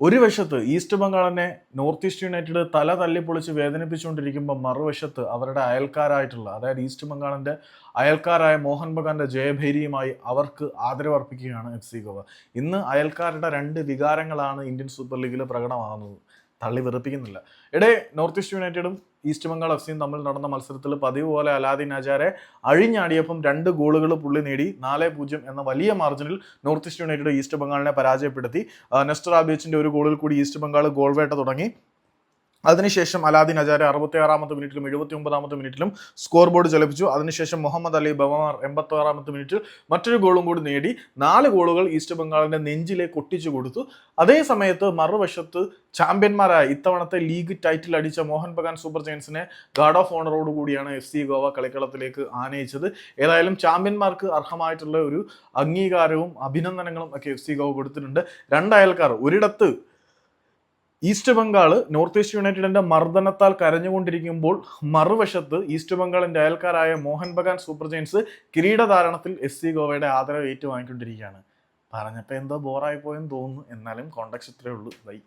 ഒരു വശത്ത് ഈസ്റ്റ് ബംഗാളിനെ നോർത്ത് ഈസ്റ്റ് യുണൈറ്റഡ് തല തല്ലിപ്പൊളിച്ച് വേദനിപ്പിച്ചുകൊണ്ടിരിക്കുമ്പോൾ മറുവശത്ത് അവരുടെ അയൽക്കാരായിട്ടുള്ള അതായത് ഈസ്റ്റ് ബംഗാളിന്റെ അയൽക്കാരായ മോഹൻ ബഗാന്റെ ജയഭേരിയുമായി അവർക്ക് ആദരവർപ്പിക്കുകയാണ് എഫ് സി ഗോവ. ഇന്ന് അയൽക്കാരുടെ രണ്ട് വികാരങ്ങളാണ് ഇന്ത്യൻ സൂപ്പർ ലീഗിൽ പ്രകടമാകുന്നത്. തള്ളി വെറുപ്പിക്കുന്നില്ല. ഇടേ നോർത്ത് ഈസ്റ്റ് യുണൈറ്റഡും ഈസ്റ്റ് ബംഗാൾ എഫ് സിയും തമ്മിൽ നടന്ന മത്സരത്തിൽ പതിവ് പോലെ അലാദിൻ അജാരെ അഴിഞ്ഞാടിയപ്പം രണ്ട് ഗോളുകൾ പുള്ളി നേടി. നാല് പൂജ്യം എന്ന വലിയ മാർജിനിൽ നോർത്ത് ഈസ്റ്റ് യുണൈറ്റഡ് ഈസ്റ്റ് ബംഗാളിനെ പരാജയപ്പെടുത്തി. നെസ്റ്റർ ആബിയച്ചിന്റെ ഒരു ഗോളിൽ കൂടി ഈസ്റ്റ് ബംഗാൾ ഗോൾ വേട്ട തുടങ്ങി. അതിനുശേഷം അലാദിൻ അജാരെ അറുപത്തി ആറാമത്തെ മിനിറ്റിലും എഴുപത്തി ഒമ്പതാമത്തെ മിനിറ്റിലും സ്കോർ ബോർഡ് ചലിപ്പിച്ചു. അതിനുശേഷം മുഹമ്മദ് അലി ബവാർ എൺപത്തി ആറാമത്തെ മിനിറ്റിൽ മറ്റൊരു ഗോളും കൂടി നേടി. നാല് ഗോളുകൾ ഈസ്റ്റ് ബംഗാളിന്റെ നെഞ്ചിലേക്ക് ഒട്ടിച്ചു കൊടുത്തു. അതേ സമയത്ത് മറുവശത്ത് ചാമ്പ്യന്മാരായ ഇത്തവണത്തെ ലീഗ് ടൈറ്റിൽ അടിച്ച മോഹൻ ബഗാൻ സൂപ്പർ ജയൻസിനെ ഗാർഡ് ഓഫ് ഓണറോട് കൂടിയാണ് എഫ് സി ഗോവ കളിക്കളത്തിലേക്ക് ആനയിച്ചത്. ഏതായാലും ചാമ്പ്യന്മാർക്ക് അർഹമായിട്ടുള്ള ഒരു അംഗീകാരവും അഭിനന്ദനങ്ങളും ഒക്കെ എഫ് സി ഗോവ കൊടുത്തിട്ടുണ്ട്. രണ്ട് അയൽക്കാർ ഒരിടത്ത് ഈസ്റ്റ് ബംഗാൾ നോർത്ത് ഈസ്റ്റ് യുണൈറ്റഡിന്റെ മർദ്ദനത്താൽ കരഞ്ഞുകൊണ്ടിരിക്കുമ്പോൾ മറുവശത്ത് ഈസ്റ്റ് ബംഗാളിന്റെ അയൽക്കാരായ മോഹൻ ബഗാൻ സൂപ്പർ ജയൻസ് കിരീടധാരണത്തിൽ എസ് സി ഗോവയുടെ ആദരവ് ഏറ്റുവാങ്ങിക്കൊണ്ടിരിക്കുകയാണ്. പറഞ്ഞപ്പോൾ എന്തോ ബോറായി പോയെന്ന് തോന്നുന്നു. എന്നാലും കോണ്ടക്സ് ഇത്രയേ ഉള്ളൂ. ബൈ